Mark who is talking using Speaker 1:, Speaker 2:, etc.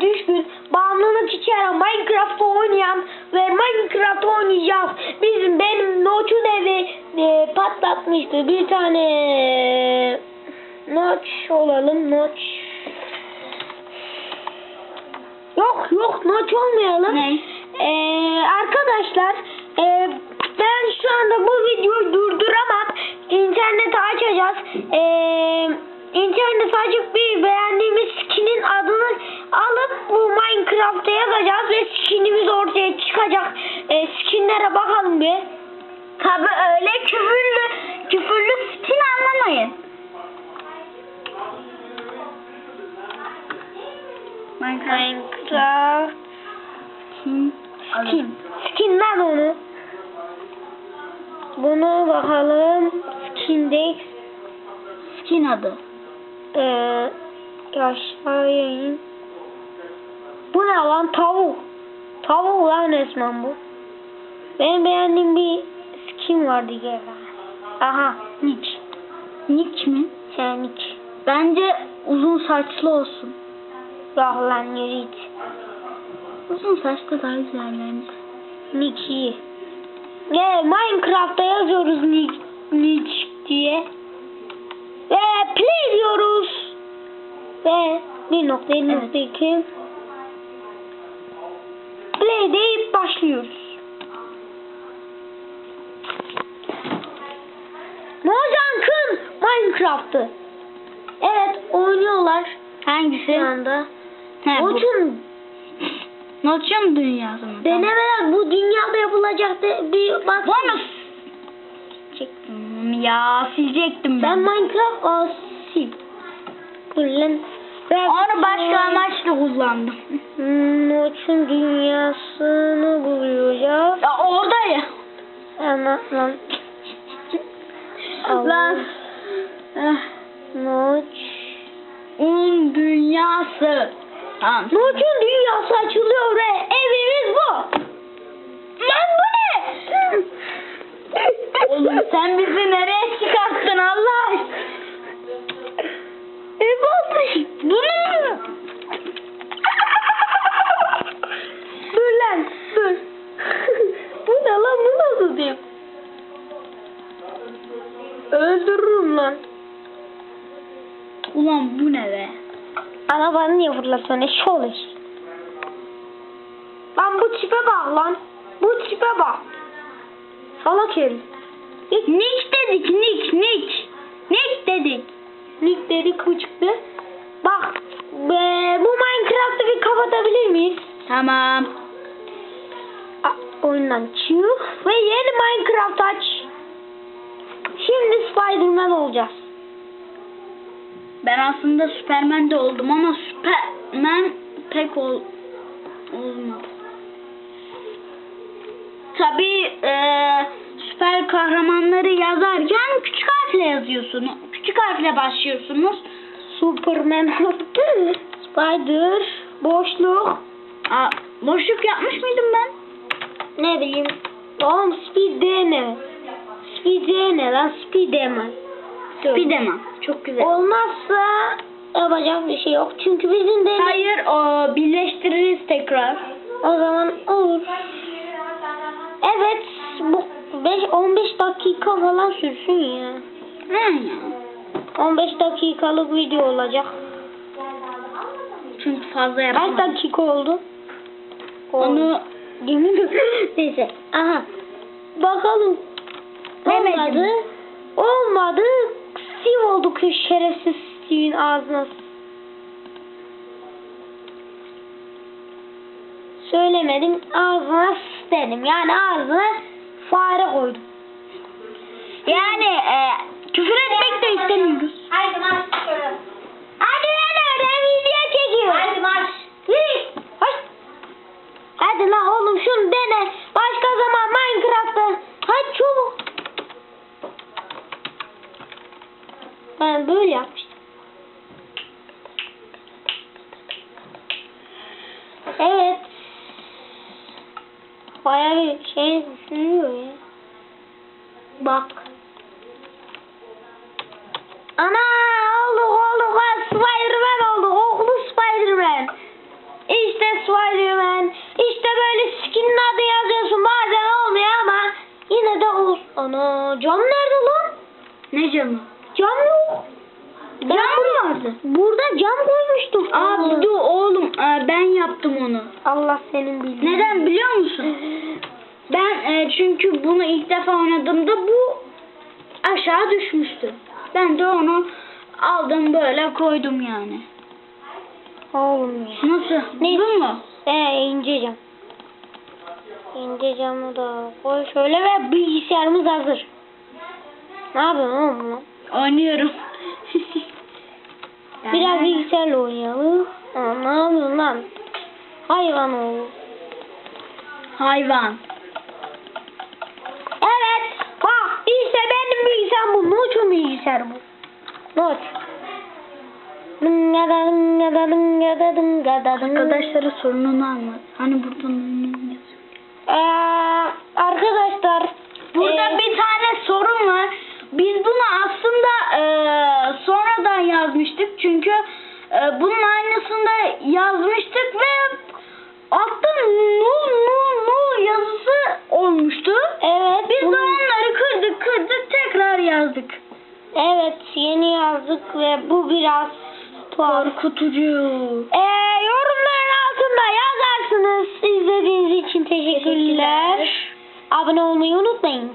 Speaker 1: Minecraft'a düşkün, bağımlılık içeren, Minecraft'ta oynayan ve Minecraft oynayacağız. Bizim benim Noç'un evi e, patlatmıştı. Bir tane Noç olalım. Noç. Yok yok Noç olmayalım.
Speaker 2: Ne?
Speaker 1: Ee, arkadaşlar e, ben şu anda bu videoyu durduramam. İnterneti açacağız. Ee, internet açıp bir beğendiğimiz Minecraft'a yazacağız ve skinimiz ortaya çıkacak. Ee, skinlere bakalım bir.
Speaker 2: Tabi öyle küfürlü küfürlü skin anlamayın.
Speaker 1: Minecraft
Speaker 2: Skin.
Speaker 1: skin. Skin lan onu. Bunu bakalım. Skindex.
Speaker 2: Skin adı.
Speaker 1: Ee, aşağıya in. Bu ne lan tavuk? Tavuk lan resmen bu. Benim beğendiğim bir skin vardı gel. Aha Nick.
Speaker 2: Nick mi?
Speaker 1: Sen Nick.
Speaker 2: Bence uzun saçlı olsun.
Speaker 1: Yok lan yürü git.
Speaker 2: Uzun saçlı daha güzel bence.
Speaker 1: Nick iyi. Ne Minecraft'ta yazıyoruz Nick, Nick diye. Ve play diyoruz. Ve bir nokta elinizdeki play deyip başlıyoruz. Mozank'ın Minecraft'ı. Evet oynuyorlar
Speaker 2: Hangisi?
Speaker 1: şu anda.
Speaker 2: He.
Speaker 1: Notch'un
Speaker 2: Notch'un dünyası mı?
Speaker 1: denemeler bu dünyada yapılacak de, bir bak.
Speaker 2: Bonus. Çektim ya silecektim
Speaker 1: Ben
Speaker 2: ben.
Speaker 1: Minecraft o sil. Kullan.
Speaker 2: Onu başka amaçla kullandım.
Speaker 1: Notch'un dünyasını bulacağız.
Speaker 2: Ya orada ya.
Speaker 1: Ama lan.
Speaker 2: Lan. Eh,
Speaker 1: Notch.
Speaker 2: Un dünyası.
Speaker 1: Notch'un dünyası açılıyor ve evimiz bu.
Speaker 2: Lan bu ne? Oğlum sen bizi
Speaker 1: Arabanı niye fırlatıyorsun eşşoğlu olur. Lan bu tipe bak lan. Bu tipe bak. Salak herif.
Speaker 2: Nick dedik Nick Nick. Nick dedik.
Speaker 1: Nick dedik bu çıktı. Bak be, bu Minecraft'ı bir kapatabilir miyiz?
Speaker 2: Tamam.
Speaker 1: A, oyundan çık ve yeni Minecraft aç. Şimdi Spiderman olacağız.
Speaker 2: Ben aslında Superman de oldum ama Superman pek ol olmadı. Tabii eee, süper kahramanları yazarken küçük harfle yazıyorsunuz. Küçük harfle başlıyorsunuz.
Speaker 1: Superman Spider boşluk
Speaker 2: Aa, boşluk yapmış mıydım ben?
Speaker 1: ne bileyim. Oğlum speed ne? Speed ne lan? Speed mi?
Speaker 2: Spiderman. Çok güzel.
Speaker 1: Olmazsa yapacak bir şey yok. Çünkü bizim de
Speaker 2: Hayır, o birleştiririz tekrar.
Speaker 1: o zaman olur. Evet bu 5 15 dakika falan sürsün ya.
Speaker 2: He ya.
Speaker 1: 15 dakikalık video olacak.
Speaker 2: Çünkü fazla
Speaker 1: Kaç
Speaker 2: yapamam.
Speaker 1: dakika oldu?
Speaker 2: Onu
Speaker 1: Yemin. Neyse. Aha. Bakalım.
Speaker 2: Demedim.
Speaker 1: Olmadı. Olmadı. Steve oldu ki şerefsiz Steve'in ağzına. Söylemedim. Ağzına dedim. Yani ağzına fare koydum.
Speaker 2: yani e, küfür etmek de istemiyoruz.
Speaker 3: Haydi marş
Speaker 1: bayağı
Speaker 3: bir şey
Speaker 1: sesleniyor ya. Bak. Ana olduk olduk Spiderman olduk oklu Spiderman. İşte Spiderman. İşte böyle skinin adı yazıyorsun bazen olmuyor ama yine de olsun. Ana cam nerede lan?
Speaker 2: Ne camı?
Speaker 1: Cam yok.
Speaker 2: Cam mı vardı?
Speaker 1: Burada cam koymuştum.
Speaker 2: Aa dur oğlum e, ben yaptım onu.
Speaker 1: Allah senin bildiğin.
Speaker 2: Neden biliyor musun? Ben e, çünkü bunu ilk defa oynadığımda bu aşağı düşmüştü. Ben de onu aldım böyle koydum yani.
Speaker 1: Oğlum ya.
Speaker 2: Nasıl?
Speaker 1: Ne?
Speaker 2: Bu mu?
Speaker 1: Ee ince cam. İnce camı da koy şöyle ve bilgisayarımız hazır. Ne yapıyorsun oğlum lan?
Speaker 2: Oynuyorum.
Speaker 1: Biraz bilgisayarla oynayalım. Aa, ne yapıyorsun lan? Hayvan oğlu.
Speaker 2: hayvan.
Speaker 1: Evet. Bak işte benim bilgisayarım bu. Noç'un bilgisayarı bu. Noç.
Speaker 2: Arkadaşlara sorununu anlat. Hani burada ne yazıyor?
Speaker 1: Ee, arkadaşlar.
Speaker 2: Burada
Speaker 1: ee,
Speaker 2: bir tane sorun var. Biz bunu aslında e, sonradan yazmıştık. Çünkü e, bunun aynısını da yazmıştık ve altta nul nul nul yazısı olmuştu.
Speaker 1: Evet.
Speaker 2: Biz de
Speaker 1: bunu-
Speaker 2: onları kırdık kırdık tekrar yazdık.
Speaker 1: Evet yeni yazdık ve bu biraz.
Speaker 2: Korkutucu.
Speaker 1: Ee, yorumların altında yazarsınız. İzlediğiniz için teşekkürler.
Speaker 2: Teşekkürler.
Speaker 1: Abone olmayı unutmayın.